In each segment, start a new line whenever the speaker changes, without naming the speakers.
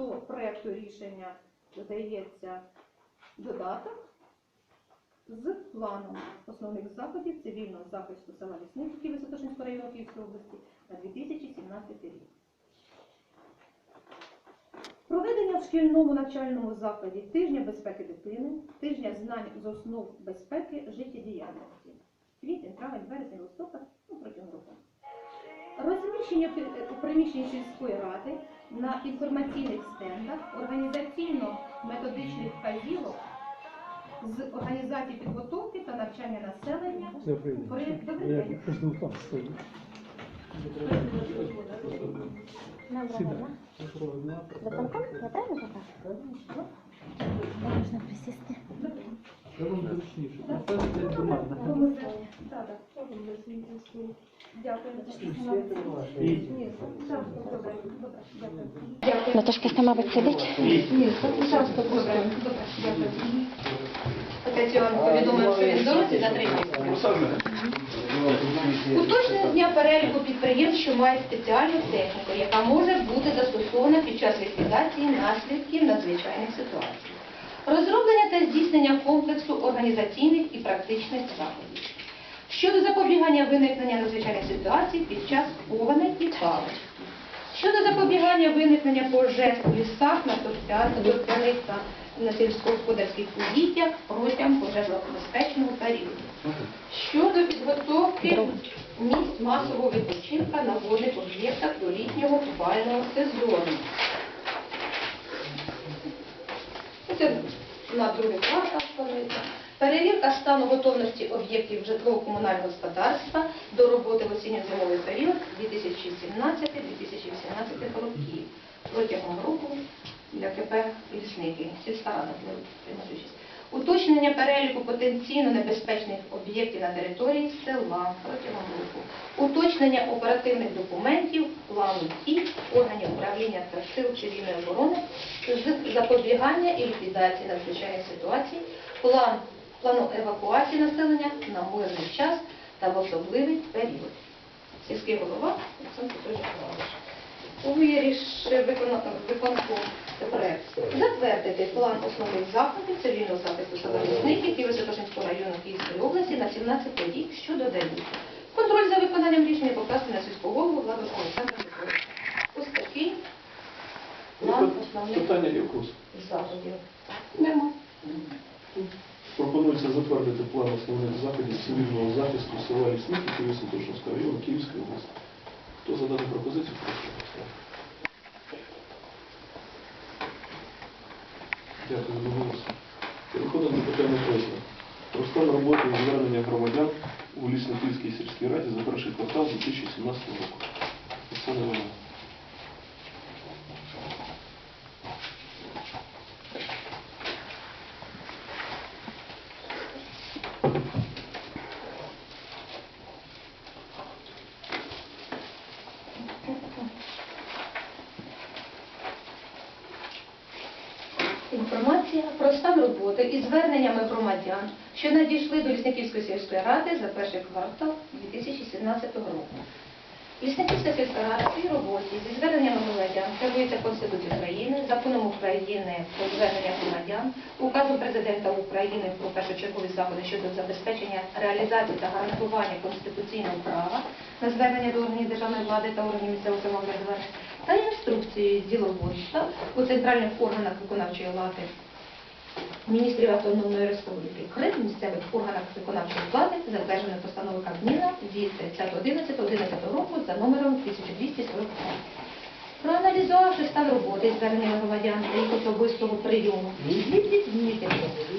до проекту рішення додається додаток з планом основних заходів цивільного захисту села Лісницький Висотошинського району Київської області на 2017 рік. Проведення в шкільному навчальному закладі тижня безпеки дитини, тижня знань з основ безпеки життєдіяльності. Квітень, травень, вересень, листопад ну, протягом року. Розміщення у приміщенні сільської ради на інформаційних стендах організаційно-методичних вказівок з організації підготовки та навчання населення. При-?
Я
правильно? Можна присісти.
Я вам зручніше. Це бумажна.
Так, так.
Наташка сама мабуть, сидить.
Ні, пожалуйста, добре, дякую. Повідомив, що він дорозі за три місяці. Переліку підприємств, що мають спеціальну техніку, яка може бути застосована під час ліквідації наслідків надзвичайних ситуацій. Розроблення та здійснення комплексу організаційних і практичних заходів. Щодо запобігання виникнення надзвичайних ситуацій під час повеней і паводь. Щодо запобігання виникнення пожеж у лісах, на торфяних та на сільськогосподарських угіддях протягом пожежно-безпечного періоду. Щодо підготовки місць масового відпочинка на водних об'єктах до літнього купального сезону. Це на другий квартал планується. Перевірка стану готовності об'єктів житлово-комунального господарства до роботи в осінньо-зимовий період 2017-2018 років. Протягом року для КП «Лісники». Сільська рада буде приймати участь. Уточнення переліку потенційно небезпечних об'єктів на території села протягом року. Уточнення оперативних документів, плану дій, органів управління та сил цивільної оборони запобігання і ліквідації надзвичайних ситуацій, план, плану евакуації населення на мирний час та в особливий період. Сільський голова Олександр Петрович Павлович. Вирішив виконком проект затвердити план основних заходів цивільного захисту села Лісників Києво-Святошинського району Київської області на 17 рік, що додають. Контроль за виконанням рішення покласти на сільського голову владу Олександра Петровича. Ось такий план основних заходів. Нема.
Пропонується затвердити план основних заходів цивільного захисту села Лісники Києво-Святошинського району Київської області. Хто за дану пропозицію, прошу голосувати. Дякую за голос. Переходимо до питання третього. Про стан роботи і звернення громадян у Лісниківській сільській раді за перший квартал 2017 року. Оксана Івановна.
Інформація про стан роботи і зверненнями громадян, що надійшли до Лісниківської сільської ради за перший квартал 2017 року. Лісниківська сільська рада в роботі зі зверненнями громадян керується Конституцією України, законом України про звернення громадян, указом президента України про першочергові заходи щодо забезпечення реалізації та гарантування конституційного права на звернення до органів державної влади та органів місцевого самоврядування та інструкцією діловодства у центральних органах виконавчої влади міністрів Автономної Республіки Крим, місцевих органах виконавчої влади, затвердженої постановою Кабміна від 30.11.11 року за номером 1245. Проаналізувавши стан роботи звернення громадян та їх особистого прийому, слід відмітити,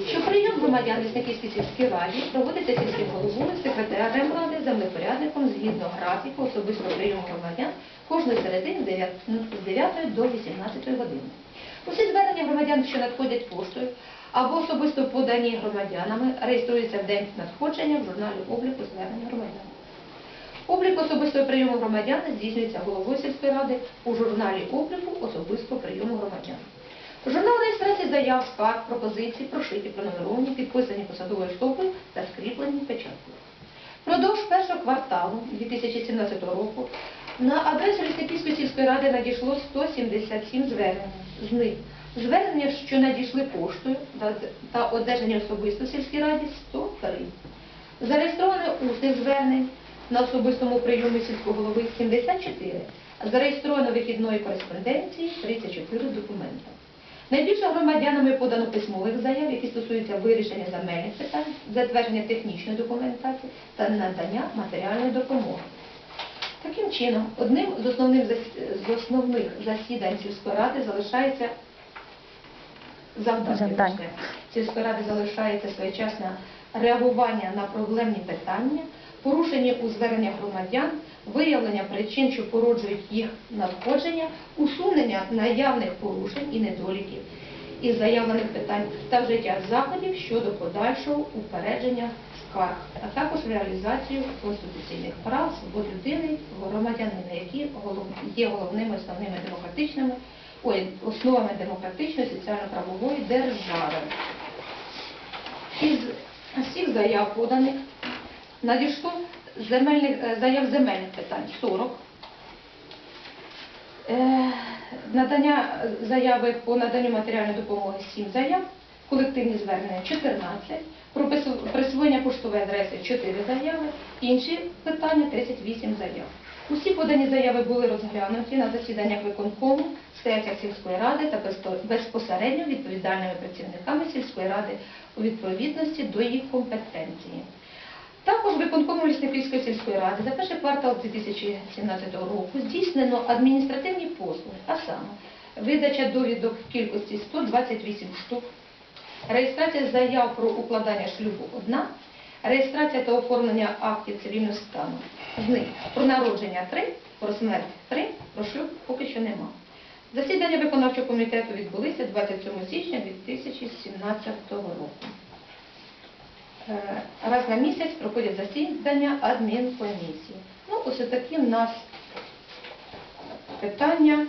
що прийом громадян Лісниківській сільській раді проводиться сільським головою, секретарем ради, землепорядником згідно графіку особистого прийому громадян кожної середини з 9 до 18 години. Усі звернення громадян, що надходять поштою або особисто подані громадянами, реєструються в день надходження в журналі обліку звернень громадян. Облік особистого прийому громадян здійснюється головою сільської ради у журналі обліку особистого прийому громадян. Журнал реєстрації заяв, скарг, пропозицій, прошиті, пронумеровані, підписані посадовою особою та скріплені печаткою. Продовж першого кварталу 2017 року На адресу Лісниківської сільської ради надійшло 177 звернень. З них звернення, що надійшли поштою та- одержані особисто сільській раді 103. Зареєстровано усних звернень на особистому прийомі сільського голови 74. Зареєстровано вихідної кореспонденції 34 документа. Найбільше громадянами подано письмових заяв, які стосуються вирішення земельних питань, затвердження технічної документації та надання матеріальної допомоги. Таким чином, одним з основних, з основних засідань сільської ради залишається завдання. Вибачте. Сільської ради залишається своєчасне реагування на проблемні питання, порушення у зверненнях громадян, виявлення причин, що породжують їх надходження, усунення наявних порушень і недоліків із заявлених питань та вжиття заходів щодо подальшого упередження а також реалізацію конституційних прав, свобод людини, громадянина, які є головними основними демократичними, ой, основами демократичної соціально-правової держави. Із всіх заяв поданих надійшло земельних, е, заяв земельних питань 40. Е, Надання заяви по наданню матеріальної допомоги 7 заяв, колективні звернення 14, про присвоєння поштової адреси 4 заяви, інші питання 38 заяв. Усі подані заяви були розглянуті на засіданнях виконкому, сесіях сільської ради та безпосередньо відповідальними працівниками сільської ради у відповідності до їх компетенції. Також виконкомом Лісниківської сільської ради за перший квартал 2017 року здійснено адміністративні послуги, а саме видача довідок в кількості 128 штук, реєстрація заяв про укладання шлюбу одна, реєстрація та оформлення актів цивільного стану. З них про народження три, про смерть три, про шлюб поки що нема. Засідання виконавчого комітету відбулися 27 січня 2017 року. Е, Раз на місяць проходять засідання адмінкомісії. Ну, ось такі в нас питання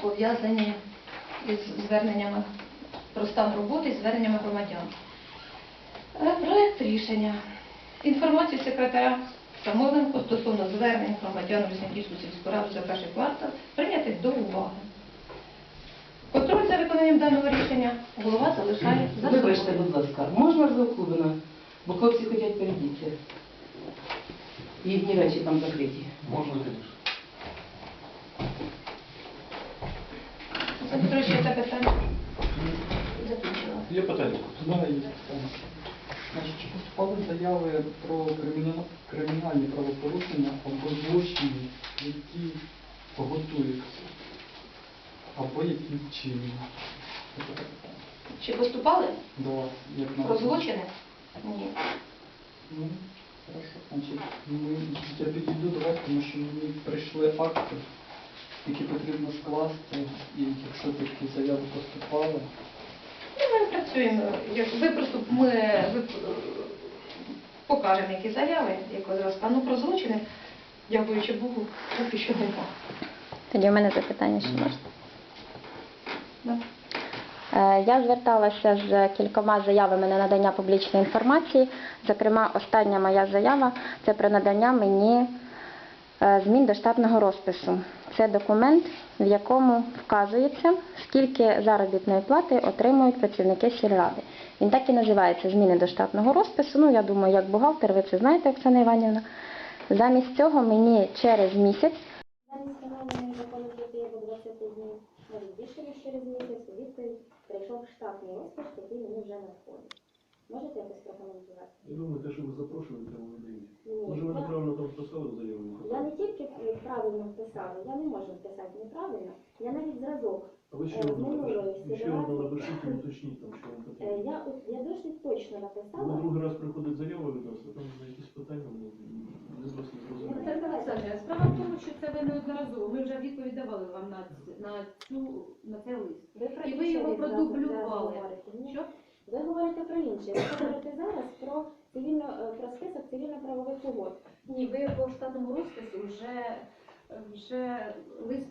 пов'язані із зверненнями про стан роботи і зверненнями громадян. Е, Проект рішення. Інформацію секретаря Самоленко стосовно звернень громадян у Лісняківську сільську раду за перший квартал прийняти до уваги. Контроль за виконанням даного рішення голова залишає за
Вибачте, будь ласка, можна Клубина? Бо хлопці хочуть перейдіти. Їхні речі там закриті.
Можно, конечно.
Це? Закінчила.
Є питання?
Да, є питання. Значить, чи поступали заяви про криміна- кримінальні правопорушення або злочини, які готуються, або які вчинені? Таке питання.
Чи поступали
До вас, як на
про злочини? Ні.
Ну, хорошо. Значить, ми, я підійду до вас, тому що мені прийшли акти, які потрібно скласти, і якщо такі заяви поступали,
Працюємо. Як- Ви просто ми ви, покажемо, які заяви, як зараз. А ну про злочини, дякуючи Богу, поки що нема.
Тоді у мене запитання ще можна.
Да.
Е, Я зверталася з кількома заявами на надання публічної інформації. Зокрема, остання моя заява це про надання мені е, змін до штатного розпису. Це документ, в якому вказується, скільки заробітної плати отримують працівники сільради. Він так і називається Зміни до штатного розпису. Ну, я думаю, як бухгалтер, ви це знаєте, Оксана Іванівна. Замість цього мені через місяць
Замість встановленої закону діти або 20 днів, навіть більше ніж через місяць, відповідь прийшов штатний розпис, який мені вже надходить. Можете якось прокоментувати?
Я думаю, те, що ви запрошуєте, вони дають.
Ні,
Може, ви
я-
неправильно там вписали заяву?
Я не тільки правильно вписала, я не можу вписати неправильно. Я навіть зразок.
А ви ще
Е,
одну
минулої
напишіть, ще
сільради.
одну напишіть і уточніть там, що вам
Е,
потрібно.
Я, я досить точно
Ви
написала.
другий раз приходить заява від нас, а там за якісь питання ну, не зовсім зрозуміло.
Олександрівна, справа в тому, що це ви неодноразово. Ми вже відповідь давали вам на, ц- на цю на цей лист.
Ви про
І ви
інше
його продублювали.
зараз говорите. Ні.
Що?
Ви говорите про інше. Ви говорите зараз про цивільно е, про список цивільно-правових угод.
Ні, ви по штатному розпису вже, вже лист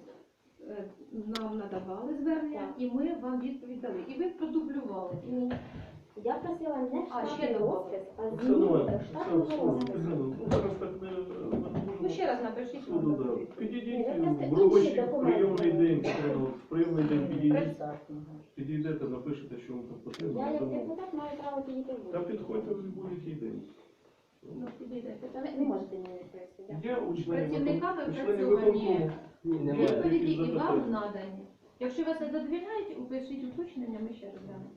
е, нам надавали звернення,
Так.
і ми вам відповідь дали. І ви продублювали.
Ні. Я просила не
А, ще
штатний розпис, а
Оксана
зміни
Іванівна,
до
Оксана
штатного розпису.
Можемо.
Ну ще раз напишіть.
Суду, да. Підійдіть в робочий прийомний день, в прийомний день підійдіть, підійдете, напишете, що вам там потрібно.
Я як
дамо.
депутат маю право підійти в
Та
будь-який.
підходьте в будь-який день.
Ну, підійдете.
Не можете мені відповісти. дякую.
Є у членів
Працівниками
викон- у членів
опрацьовані
виконкому. Є
відповіді і вам надані. Якщо вас не задовільняють, упишіть уточнення, ми ще розглянемо.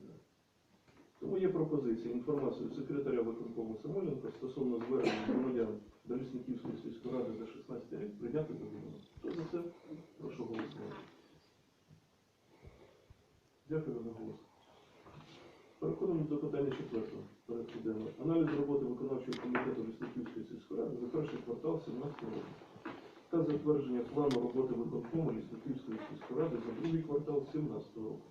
Тому є пропозиція інформацію секретаря виконкому Самойленка стосовно звернення громадян до Лісниківської сільської ради за 16 рік прийняти до відома. Хто за це? Прошу голосувати. Дякую за голос. Переходимо до питання четвертого порядку. Аналіз роботи виконавчого комітету Лісниківської сільської ради за перший квартал 2017 року та затвердження плану роботи виконкому Лісниківської сільської ради за другий квартал 2017 року.